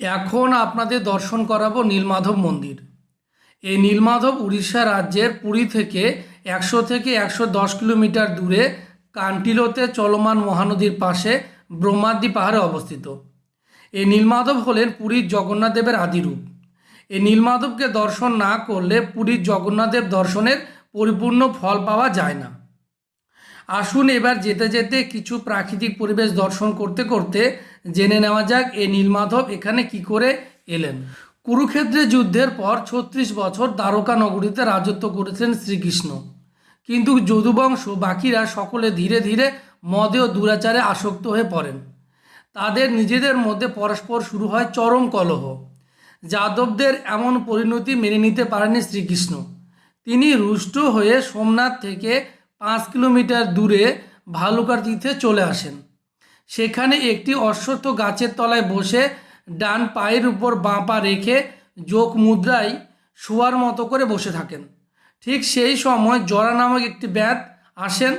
এখন আপনাদের দর্শন করাবো নীলমাধব মন্দির। এই নীলমাধব উড়িষ্যা রাজ্যের পুরী থেকে একশো থেকে একশো দশ কিলোমিটার দূরে কান্টিলোতে চলমান মহানদীর পাশে ব্রহ্মাদ্রি পাহাড়ে অবস্থিত। এই নীলমাধব হলেন পুরীর জগন্নাথ দেবের আদিরূপ। এই নীলমাধবকে দর্শন না করলে পুরীর জগন্নাথদেব দর্শনের পরিপূর্ণ ফল পাওয়া যায় না। আসুন এবার যেতে যেতে কিছু প্রাকৃতিক পরিবেশ দর্শন করতে করতে জেনে নেওয়া যাক এ নীলমাধব এখানে কি করে এলেন। কুরুক্ষেত্রে যুদ্ধের পর ছত্রিশ বছর দ্বারকা নগরীতে রাজত্ব করেছেন শ্রীকৃষ্ণ। কিন্তু যদুবংশ বাকিরা সকলে ধীরে ধীরে মদে ও দুরাচারে আসক্ত হয়ে পড়েন। তাদের নিজেদের মধ্যে পরস্পর শুরু হয় চরম কলহ। যাদবদের এমন পরিণতি মেনে নিতে পারেনি শ্রীকৃষ্ণ। তিনি রুষ্ট হয়ে সোমনাথ থেকে কিলোমিটার দূরে ভালুকার তীর্থে চলে আসেন। সেখানে একটি অশ্বত্থ গাছের তলায় বসে ডান পায়ের উপর বাঁ পা রেখে যোগ মুদ্রায় শোয়ার মতো করে বসে থাকেন। ঠিক সেই সময় জরা নামক একটি ব্যাত আসেন।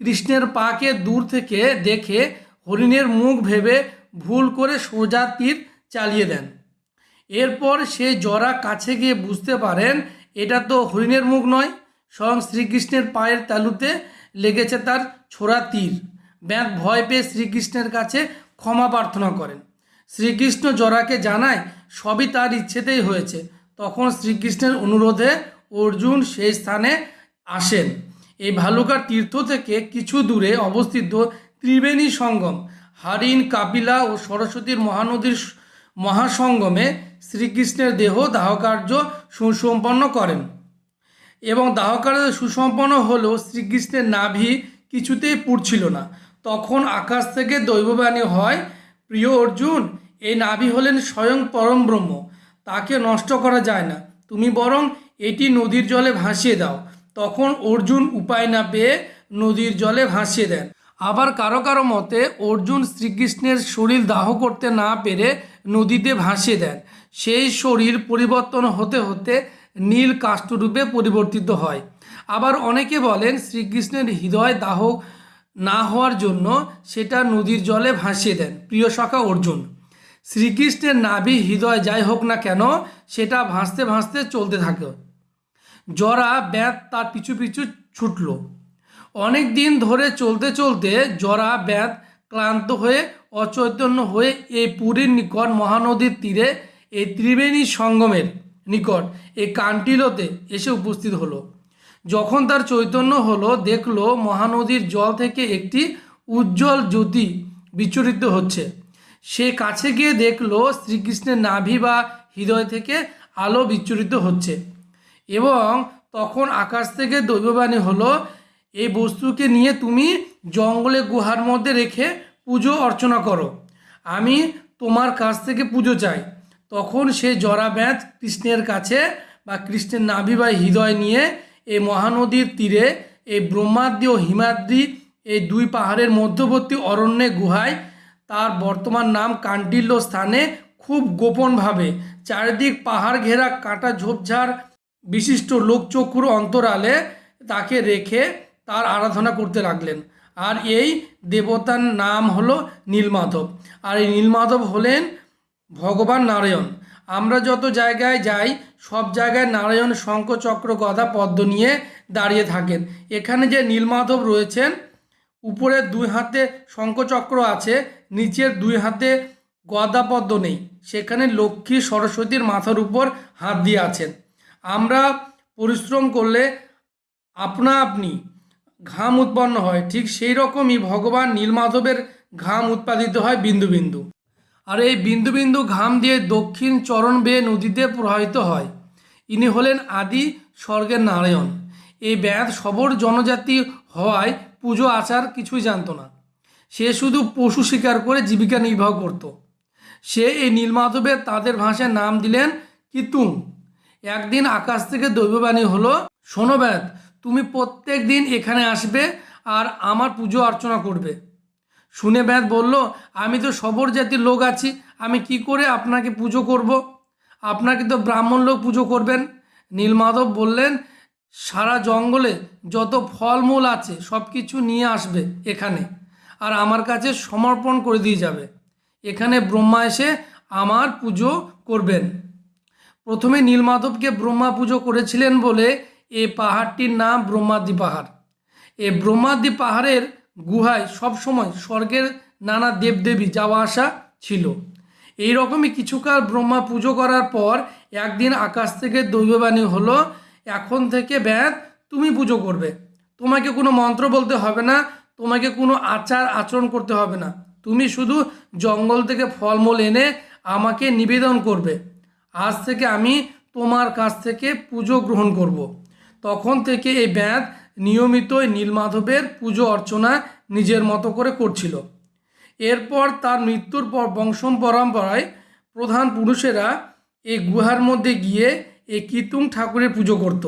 কৃষ্ণের পাকে দূর থেকে দেখে হরিণের মুখ ভেবে ভুল করে সোজা তীর চালিয়ে দেন। এরপর সে জরা কাছে গিয়ে বুঝতে পারেন, এটা তো হরিণের মুখ নয়। স্বয়ং শ্রীকৃষ্ণের পায়ের তালুতে লেগেছে তার ছোড়া তীর। ব্যাগ ভয় পেয়ে শ্রীকৃষ্ণের কাছে ক্ষমা প্রার্থনা করেন। শ্রীকৃষ্ণ জরাকে জানায়, সবই তার ইচ্ছেতেই হয়েছে। তখন শ্রীকৃষ্ণের অনুরোধে অর্জুন সেই স্থানে আসেন। এই ভালুকার তীর্থ থেকে কিছু দূরে অবস্থিত ত্রিবেণী সঙ্গম, হারিণ, কাপিলা ও সরস্বতীর মহানদীর মহাসঙ্গমে শ্রীকৃষ্ণের দেহ দাহকার্য সুসম্পন্ন করেন। এবং দাহকার্য সুসম্পন্ন হলেও শ্রীকৃষ্ণের নাভি কিছুতেই পুড়ছিল না। তখন আকাশ থেকে দৈববাণী হয়, প্রিয় অর্জুন, এই নাভি হলেন স্বয়ং পরম ব্রহ্ম। তাকে নষ্ট করা যায় না। তুমি বরং এটি নদীর জলে ভাসিয়ে দাও তখন অর্জুন উপায় না পেয়ে নদীর জলে ভাসিয়ে দেন। আবার কারও কারও মতে, অর্জুন শ্রীকৃষ্ণের শরীর দাহ করতে না পেরে নদীতে ভাসিয়ে দেন। সেই শরীর পরিবর্তন হতে হতে নীল কাষ্ঠরূপে পরিবর্তিত হয়। আবার অনেকে বলেন শ্রীকৃষ্ণের হৃদয় দাহ না হওয়ার জন্য সেটা নদীর জলে ভাসিয়ে দেন। প্রিয় সখা অর্জুন, শ্রীকৃষ্ণের নাভি হৃদয় যাই হোক না কেন, সেটা ভাসতে ভাসতে চলতে থাকে। জরা ব্যাত তার পিছু পিছু ছুটল। অনেক দিন ধরে চলতে চলতে জরা ব্যাত ক্লান্ত হয়ে, অচৈতন্য হয়ে এই পুরীর নিকট মহানদীর তীরে, এই ত্রিবেণী সঙ্গমের নিকট এই কান্টিলোতে এসে উপস্থিত হলো। যখন তার চৈতন্য হলো, দেখল মহানদীর জল থেকে একটি উজ্জ্বল জ্যোতি বিচরিত হচ্ছে। সে কাছে গিয়ে দেখল শ্রীকৃষ্ণের নাভি বা হৃদয় থেকে আলো বিচ্ছুরিত হচ্ছে এবং তখন আকাশ থেকে দৈববাণী হলো এই বস্তুকে নিয়ে তুমি জঙ্গলে গুহার মধ্যে রেখে পুজো অর্চনা করো। আমি তোমার কাছ থেকে পুজো চাই। তখন সে জরা ব্যাঁত কৃষ্ণের কাছে বা কৃষ্ণের নাভি বা হৃদয় নিয়ে এই মহানদীর তীরে এই ব্রহ্মাদ্রি ও হিমাদ্রি এই দুই পাহাড়ের মধ্যবর্তী অরণ্যে গুহায় তার বর্তমান নাম কান্টিল্য স্থানে খুব গোপনভাবে চারিদিক পাহাড় ঘেরা কাটা ঝোপঝাড় বিশিষ্ট লোকচক্ষুর অন্তরালে তাকে রেখে তার আরাধনা করতে লাগলেন। আর এই দেবতার নাম হলো নীলমাধব। আর এই নীলমাধব হলেন ভগবান নারায়ণ। আমরা যত জায়গায় যাই, সব জায়গায় নারায়ণ শঙ্খ চক্র গদা পদ্ম নিয়ে দাঁড়িয়ে থাকেন। এখানে যে নীলমাধব রয়েছেন উপরের দুই হাতে শঙ্খচক্র আছে, নিচের দুই হাতে গদাপদ্ম নেই। সেখানে লক্ষ্মী সরস্বতীর মাথার উপর হাত দিয়ে আছেন। আমরা পরিশ্রম করলে আপনা আপনি ঘাম উৎপন্ন হয়। ঠিক সেই রকমই ভগবান নীলমাধবের ঘাম উৎপাদিত হয় বিন্দু বিন্দু। আর এই বিন্দু বিন্দু ঘাম দিয়ে দক্ষিণ চরণ বেয়ে নদীতে প্রবাহিত হয়। ইনি হলেন আদি স্বর্গের নারায়ণ। এই ব্যাধ সবর জনজাতি হওয়ায় পুজো আচার কিছুই জানতো না। সে শুধু পশু শিকার করে জীবিকা নির্বাহ করত। সে এই নীলমাধবের তাদের ভাষায় নাম দিলেন কিতুম একদিন আকাশ থেকে দৈববাণী হলো, শোনো ব্যাধ, তুমি প্রত্যেক দিন এখানে আসবে আর আমার পুজো অর্চনা করবে। শুনে ব্যাধ বলল, আমি তো সবর জাতির লোক আছি, আমি কি করে আপনাকে পুজো করব। আপনাকে তো ব্রাহ্মণ লোক পুজো করবেন। নীলমাধব বললেন, সারা জঙ্গলে যত ফলমূল আছে, সব কিছু নিয়ে আসবে এখানে, আর আমার কাছে সমর্পণ করে দিয়ে যাবে। এখানে ব্রহ্মা এসে আমার পুজো করবেন। প্রথমে নীলমাধবকে ব্রহ্মা পুজো করেছিলেন বলে এই পাহাড়টির নাম ব্রহ্মাদ্রি পাহাড়। এ ব্রহ্মাদ্রি পাহাড়ের গুহায় সবসময় স্বর্গের নানা দেবদেবী যাওয়া আসা ছিল। এই রকমই কিছুকাল ব্রহ্মা পুজো করার পর একদিন আকাশ থেকে দৈববাণী হলো, এখন থেকে ব্যাত তুমি পুজো করবে। তোমাকে কোনো মন্ত্র বলতে হবে না, তোমাকে কোনো আচার আচরণ করতে হবে না। তুমি শুধু জঙ্গল থেকে ফলমূল এনে আমাকে নিবেদন করবে। আজ থেকে আমি তোমার কাছ থেকে পুজো গ্রহণ করব। তখন থেকে এই ব্যাঁত নিয়মিতই নীলমাধবের পুজো অর্চনা নিজের মতো করে করছিল। এরপর তার মৃত্যুর পর বংশম পরম্পরায় প্রধান পুরুষেরা এই গুহার মধ্যে গিয়ে এই কীতুং ঠাকুরের পুজো করত।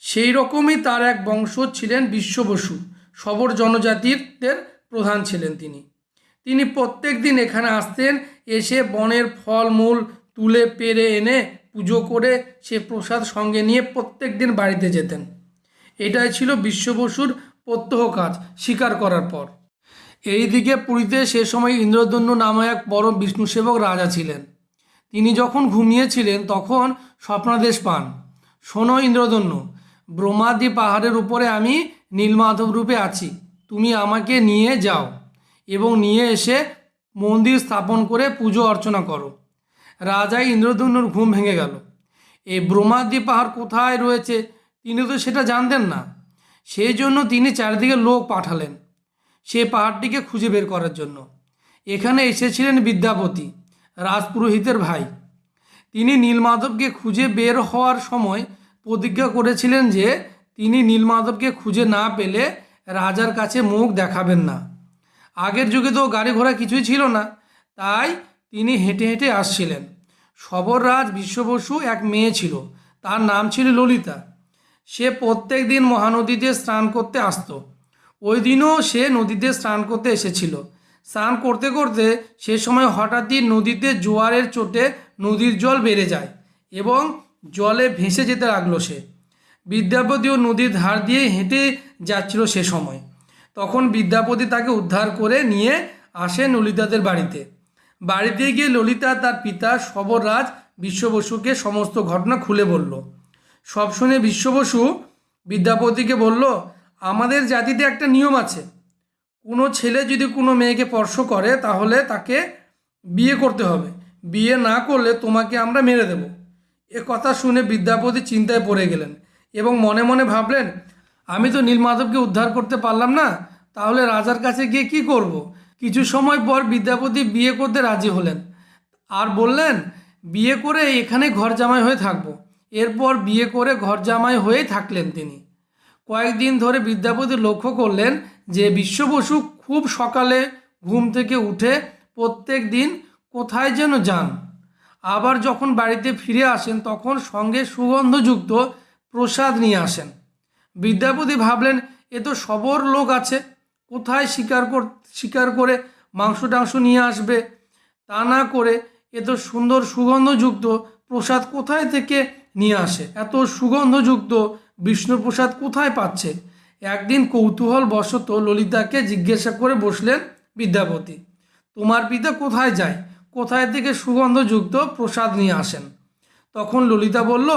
সেই রকমই তার এক বংশ ছিলেন বিশ্ব বসু সবর জনজাতিদের প্রধান ছিলেন তিনি। তিনি প্রত্যেক দিন এখানে আসতেন, এসে বনের ফলমূল তুলে, পেরে এনে পুজো করে সে প্রসাদ সঙ্গে নিয়ে প্রত্যেক দিন বাড়িতে যেতেন। এটাই ছিল বিশ্ব বসুর প্রত্যহ কাজ স্বীকার করার পর। এইদিকে পুরীতে সে সময় ইন্দ্রদন্য নামে এক বড় বিষ্ণু সেবক রাজা ছিলেন। তিনি যখন ঘুমিয়েছিলেন, তখন স্বপ্নাদেশ পান। শোনো ইন্দ্রদন্য ব্রহ্মাদি পাহাড়ের উপরে আমি নীলমাধব রূপে আছি। তুমি আমাকে নিয়ে যাও এবং নিয়ে এসে মন্দির স্থাপন করে পুজো অর্চনা করো। রাজা ইন্দ্রধনুর ঘুম ভেঙে গেল। এই ব্রহ্মাদ্রি পাহাড় কোথায় রয়েছে? তিনি তো সেটা জানতেন না। সেই জন্য তিনি চারিদিকে লোক পাঠালেন, সে পাহাড়টিকে খুঁজে বের করার জন্য। এখানে এসেছিলেন বিদ্যাপতি, রাজপুরোহিতের ভাই। তিনি নীলমাধবকে খুঁজে বের হওয়ার সময় প্রতিজ্ঞা করেছিলেন যে তিনি নীলমাধবকে খুঁজে না পেলে রাজার কাছে মুখ দেখাবেন না। আগের যুগে তো গাড়ি ঘোড়া কিছুই ছিল না, তাই তিনি হেঁটে হেঁটে আসছিলেন। সবররাজ বিশ্ববসু এক মেয়ে ছিল, তার নাম ছিল ললিতা। সে প্রত্যেক দিন মহানদীতে স্নান করতে আসতো। ওই দিনও সে নদীতে স্নান করতে এসেছিল। স্নান করতে করতে সে সময় হঠাৎই নদীতে জোয়ারের চোটে নদীর জল বেড়ে যায় এবং জলে ভেসে যেতে লাগল সে। বিদ্যাপতিও নদীর ধার দিয়ে হেঁটে যাচ্ছিল সে সময়। তখন বিদ্যাপতি তাকে উদ্ধার করে নিয়ে আসে ললিতাদের বাড়িতে। বাড়িতে গিয়ে ললিতা তার পিতা সবররাজ বিশ্ববসুকে সমস্ত ঘটনা খুলে বলল। সব শুনে বিশ্ববসু বিদ্যাপতিকে বলল, আমাদের জাতিতে একটা নিয়ম আছে। কোনো ছেলে যদি কোনো মেয়েকে স্পর্শ করে, তাহলে তাকে বিয়ে করতে হবে। বিয়ে না করলে তোমাকে আমরা মেরে দেব। এ কথা শুনে বিদ্যাপতি চিন্তায় পড়ে গেলেন এবং মনে মনে ভাবলেন, আমি তো নীলমাধবকে উদ্ধার করতে পারলাম না, তাহলে রাজার কাছে গিয়ে কি করব। কিছু সময় পর বিদ্যাপতি বিয়ে করতে রাজি হলেন। আর বললেন, বিয়ে করে এখানে ঘর জামাই হয়ে থাকব। এরপর বিয়ে করে ঘর জামাই হয়েই থাকলেন তিনি। কয়েকদিন ধরে বিদ্যাপতি লক্ষ্য করলেন যে বিশ্ববসু খুব সকালে ঘুম থেকে উঠে প্রত্যেক দিন কোথায় যেন যান। আবার যখন বাড়িতে ফিরে আসেন, তখন সঙ্গে সুগন্ধযুক্ত প্রসাদ নিয়ে আসেন। বিদ্যাপতি ভাবলেন, এ তো সবর লোক আছে, কোথায় শিকার কর, শিকার করে মাংস টাংস নিয়ে আসবে? তা না করে এ তো সুন্দর সুগন্ধযুক্ত প্রসাদ কোথায় থেকে নিয়ে আসে। এত সুগন্ধযুক্ত বিষ্ণুপ্রসাদ কোথায় পাচ্ছে? একদিন কৌতূহল বশত ললিতাকে জিজ্ঞাসা করে বসলেন বিদ্যাপতি, তোমার পিতা কোথায় যায়? কোথায় থেকে সুগন্ধযুক্ত প্রসাদ নিয়ে আসেন? তখন ললিতা বলল,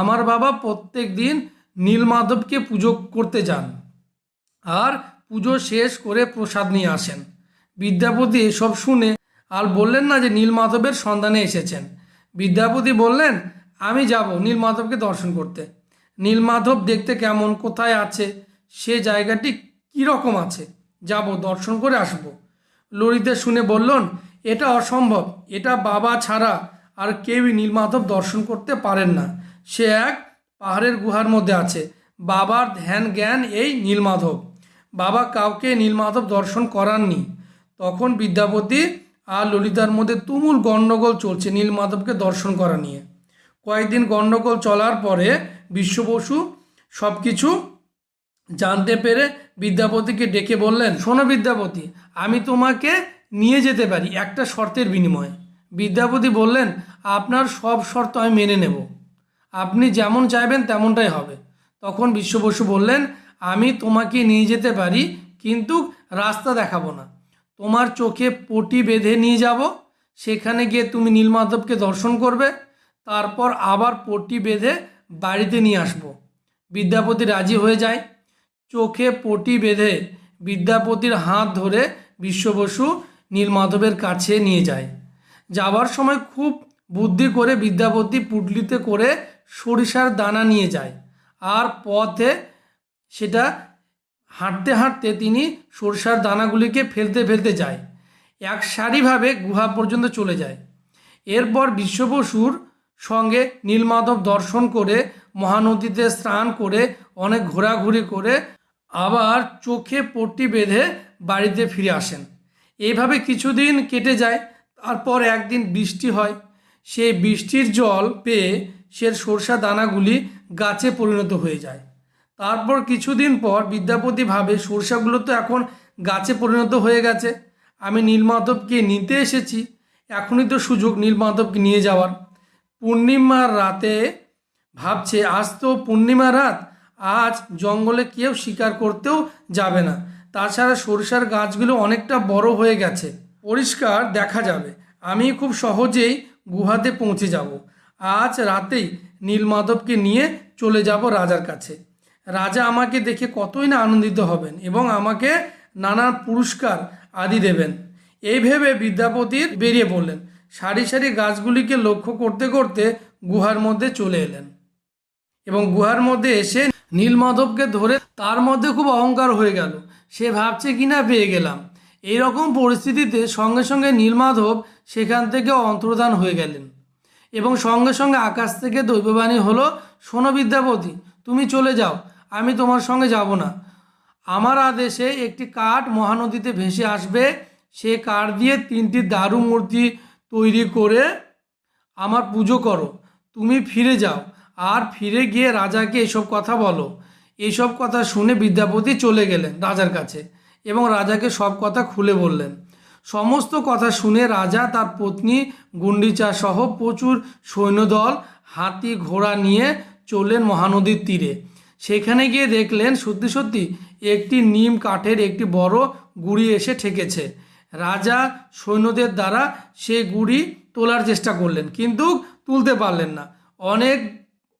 আমার বাবা প্রত্যেক দিন নীলমাধবকে পুজো করতে যান আর পুজো শেষ করে প্রসাদ নিয়ে আসেন। বিদ্যাপতি এসব শুনে আর বললেন না যে নীলমাধবের সন্ধানে এসেছেন। বিদ্যাপতি বললেন আমি যাব নীলমাধবকে দর্শন করতে। নীলমাধব দেখতে কেমন, কোথায় আছে, সে জায়গাটি কীরকম আছে? যাব, দর্শন করে আসব। ললিতা শুনে বললেন এটা অসম্ভব, এটা বাবা ছাড়া আর কেউই নীলমাধব দর্শন করতে পারেন না। সে এক পাহাড়ের গুহার মধ্যে আছে। বাবার ধ্যান জ্ঞান এই নীলমাধব। বাবা কাউকে নীলমাধব দর্শন করাননি। তখন বিদ্যাপতি আর ললিতার মধ্যে তুমুল গণ্ডগোল চলছে নীলমাধবকে দর্শন করা নিয়ে। কয়েকদিন গণ্ডগোল চলার পরে বিশ্ব বসু সব কিছু জানতে পেরে বিদ্যাপতিকে ডেকে বললেন, শোনো বিদ্যাপতি, আমি তোমাকে নিয়ে যেতে পারি একটা শর্তের বিনিময়ে। বিদ্যাপতি বললেন, আপনার সব শর্ত আমি মেনে নেব। আপনি যেমন চাইবেন তেমনটাই হবে। তখন বিশ্ব বসু বললেন, আমি তোমাকে নিয়ে যেতে পারি, কিন্তু রাস্তা দেখাবো না। তোমার চোখে পটি বেঁধে নিয়ে যাব। সেখানে গিয়ে তুমি নীলমাধবকে দর্শন করবে। তারপর আবার পটি বেঁধে বাড়িতে নিয়ে আসব। বিদ্যাপতি রাজি হয়ে যায়। চোখে পটি বেঁধে বিদ্যাপতির হাত ধরে বিশ্ববসু নীলমাধবের কাছে নিয়ে যায়। যাবার সময় খুব বুদ্ধি করে বিদ্যাপতি পুটলিতে করে সরিষার দানা নিয়ে যায়। আর পথে সেটা হাঁটতে হাঁটতে তিনি সরষার দানাগুলিকে ফেলতে ফেলতে যায়। এক সারিভাবে গুহা পর্যন্ত চলে যায়। এরপর বিশ্ববসুর সঙ্গে নীলমাধব দর্শন করে মহানদীতে স্নান করে অনেক ঘোরাঘুরি করে আবার চোখে পট্টি বেঁধে বাড়িতে ফিরে আসেন। এইভাবে কিছুদিন কেটে যায়, তারপর একদিন বৃষ্টি হয়। সেই বৃষ্টির জল পেয়ে সে সরষা দানাগুলি গাছে পরিণত হয়ে যায়। তারপর কিছুদিন পর বিদ্যাপতি ভাবে, সরষাগুলো তো এখন গাছে পরিণত হয়ে গেছে। আমি নীলমাধবকে নিতে এসেছি। এখনই তো সুযোগ নীলমাধবকে নিয়ে যাওয়ার। পূর্ণিমার রাতে ভাবছে, আজ তো পূর্ণিমা রাত, আজ জঙ্গলে কেউ শিকার করতেও যাবে না। তাছাড়া সরিষার গাছগুলো অনেকটা বড় হয়ে গেছে। পরিষ্কার দেখা যাবে। আমি খুব সহজেই গুহাতে পৌঁছে যাব। আজ রাতেই নীলমাধবকে নিয়ে চলে যাব রাজার কাছে। রাজা আমাকে দেখে কতই না আনন্দিত হবেন এবং আমাকে নানান পুরস্কার আদি দেবেন। এই ভেবে বিদ্যাপতির বেরিয়ে পড়লেন। সারি সারি গাছগুলিকে লক্ষ্য করতে করতে গুহার মধ্যে চলে এলেন এবং গুহার মধ্যে এসে নীলমাধবকে ধরে তার মধ্যে খুব অহংকার হয়ে গেল। সে ভাবছে কিনা পেয়ে গেলাম। এই রকম পরিস্থিতিতে সঙ্গে সঙ্গে নীলমাধব সেখান থেকে অন্তর্ধান হয়ে গেলেন এবং সঙ্গে সঙ্গে আকাশ থেকে দৈববাণী হলো, শোনো বিদ্যাপতি, তুমি চলে যাও, আমি তোমার সঙ্গে যাব না। আমার আদেশে একটি কাঠ মহানদীতে ভেসে আসবে। সে কাঠ দিয়ে তিনটি দারু মূর্তি তৈরি করে আমার পুজো করো। তুমি ফিরে যাও। আর ফিরে গিয়ে রাজাকে এসব কথা বলো। এইসব কথা শুনে বিদ্যাপতি চলে গেলেন রাজার কাছে এবং রাজাকে সব কথা খুলে বললেন। সমস্ত কথা শুনে রাজা তার পত্নী গুন্ডিচা সহ প্রচুর সৈন্যদল হাতি ঘোড়া নিয়ে চললেন মহানদীর তীরে। সেখানে গিয়ে দেখলেন, সত্যি সত্যি একটি নিম কাঠের একটি বড় গুড়ি এসে ঠেকেছে। রাজা সৈন্যদের দ্বারা সে গুড়ি তোলার চেষ্টা করলেন, কিন্তু তুলতে পারলেন না। অনেক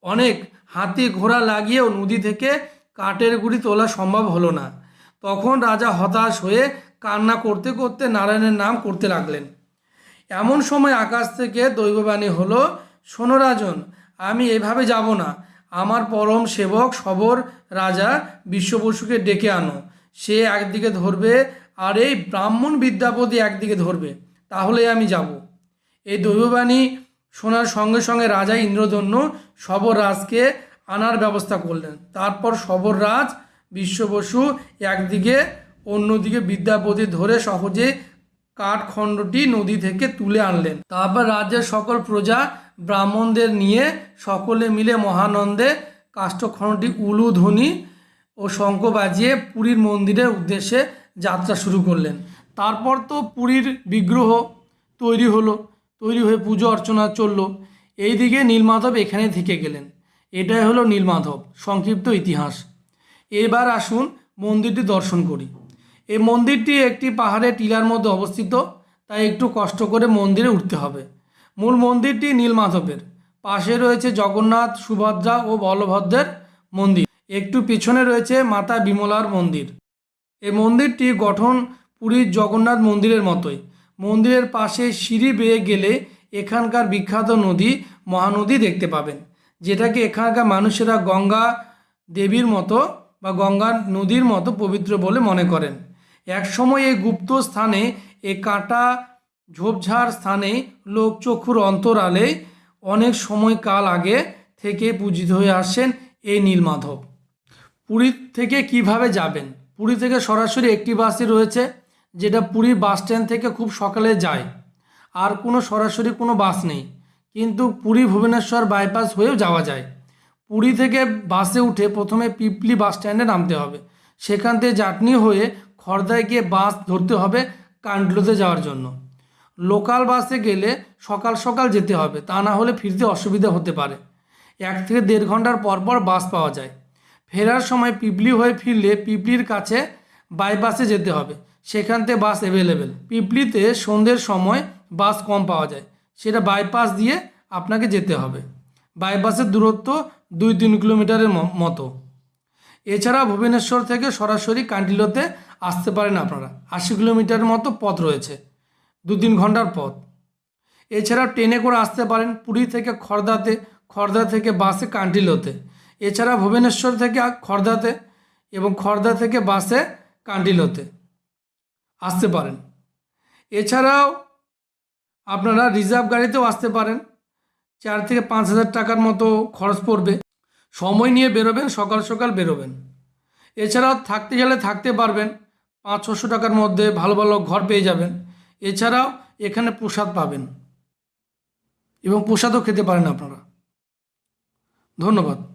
অনেক হাতি ঘোড়া লাগিয়েও নদী থেকে কাঠের গুড়ি তোলা সম্ভব হলো না। তখন রাজা হতাশ হয়ে কান্না করতে করতে নারায়ণের নাম করতে লাগলেন। এমন সময় আকাশ থেকে দৈববাণী হলো, শোনো রাজন, আমি এভাবে যাব না। আমার পরম সেবক সবর রাজা বিশ্ববসুকে ডেকে আনো। সে একদিকে ধরবে আর এই ব্রাহ্মণ বিদ্যাপতি একদিকে ধরবে, তাহলে আমি যাব। এই দৈববাণী শোনার সঙ্গে সঙ্গে রাজা ইন্দ্রদন্য সবররাজকে আনার ব্যবস্থা করলেন। তারপর সবররাজ বিশ্ববসু একদিকে, অন্যদিকে বিদ্যাপতি ধরে সহজে কাঠখণ্ডটি নদী থেকে তুলে আনলেন। তারপর রাজ্যের সকল প্রজা ব্রাহ্মণদের নিয়ে সকলে মিলে মহানন্দে কাষ্ঠখণ্ডটি উলুধ্বনি ও শঙ্খ বাজিয়ে পুরীর মন্দিরের উদ্দেশ্যে যাত্রা শুরু করলেন। তারপর তো পুরীর বিগ্রহ তৈরি হলো, তৈরি হয়ে পুজো অর্চনা চলল। এইদিকে নীলমাধব এখানে থেকে গেলেন। এটাই হলো নীলমাধব, সংক্ষিপ্ত ইতিহাস। এবার আসুন মন্দিরটি দর্শন করি। এই মন্দিরটি একটি পাহাড়ে টিলার মধ্যে অবস্থিত, তাই একটু কষ্ট করে মন্দিরে উঠতে হবে। মূল মন্দিরটি নীলমাধবের। পাশে রয়েছে জগন্নাথ, সুভদ্রা ও বলভদ্রের মন্দির। একটু পিছনে রয়েছে মাতা বিমলার মন্দির। এই মন্দিরটি গঠন পুরীর জগন্নাথ মন্দিরের মতোই। মন্দিরের পাশে সিঁড়ি বেয়ে গেলে এখানকার বিখ্যাত নদী, মহানদী দেখতে পাবেন, যেটাকে এখানকার মানুষেরা গঙ্গা দেবীর মতো বা গঙ্গা নদীর মতো পবিত্র বলে মনে করেন। একসময় এই গুপ্ত স্থানে এ কাটা ঝোপঝাড় স্থানে লোকচক্ষুর অন্তরালে অনেক সময় কাল আগে থেকে পূজিত হয়ে আসছেন এই নীলমাধব। পুরী থেকে কীভাবে যাবেন? পুরী থেকে সরাসরি একটি বাসই রয়েছে, যেটা পুরী বাস স্ট্যান্ড থেকে খুব সকালে যায়। আর কোনো সরাসরি কোনো বাস নেই। কিন্তু পুরী ভুবনেশ্বর বাইপাস হয়েও যাওয়া যায়। পুরী থেকে বাসে উঠে প্রথমে পিপলি বাস স্ট্যান্ডে নামতে হবে। সেখান থেকে জাটনি হয়ে খর্দায় গিয়ে বাস ধরতে হবে কান্ডলোতে যাওয়ার জন্য। লোকাল বাসে গেলে সকাল সকাল যেতে হবে, তা না হলে ফিরতে অসুবিধা হতে পারে। এক থেকে দেড় ঘণ্টার পর পর বাস পাওয়া যায়। ফেরার সময় পিপলি হয়ে ফিরলে পিপলির কাছে বাইপাসে যেতে হবে। সেখান থেকে বাস অ্যাভেলেবেল পিপলিতে সন্ধ্যের সময় বাস কম পাওয়া যায়। সেটা বাইপাস দিয়ে আপনাকে যেতে হবে। বাইপাসের দূরত্ব দুই তিন কিলোমিটারের মতো। এছাড়া ভুবনেশ্বর থেকে সরাসরি কান্টিলোতে আসতে পারেন আপনারা। আশি কিলোমিটার মতো পথ রয়েছে। দু তিন ঘণ্টার পথ। এছাড়া ট্রেনে করে আসতে পারেন পুরী থেকে খর্দাতে, খর্দা থেকে বাসে কান্টিলোতে। এছাড়া ভুবনেশ্বর থেকে খর্দাতে এবং খর্দা থেকে বাসে কান্টিলোতে আসতে পারেন। এছাড়াও আপনারা রিজার্ভ গাড়িতেও আসতে পারেন। চার থেকে পাঁচ হাজার টাকার মতো খরচ পড়বে। সময় নিয়ে বেরোবেন, সকাল সকাল বেরোবেন। এছাড়াও থাকতে গেলে থাকতে পারবেন। পাঁচ ছশো টাকার মধ্যে ভালো ভালো ঘর পেয়ে যাবেন। এছাড়াও এখানে প্রসাদ পাবেন এবং প্রসাদও খেতে পারেন আপনারা। ধন্যবাদ।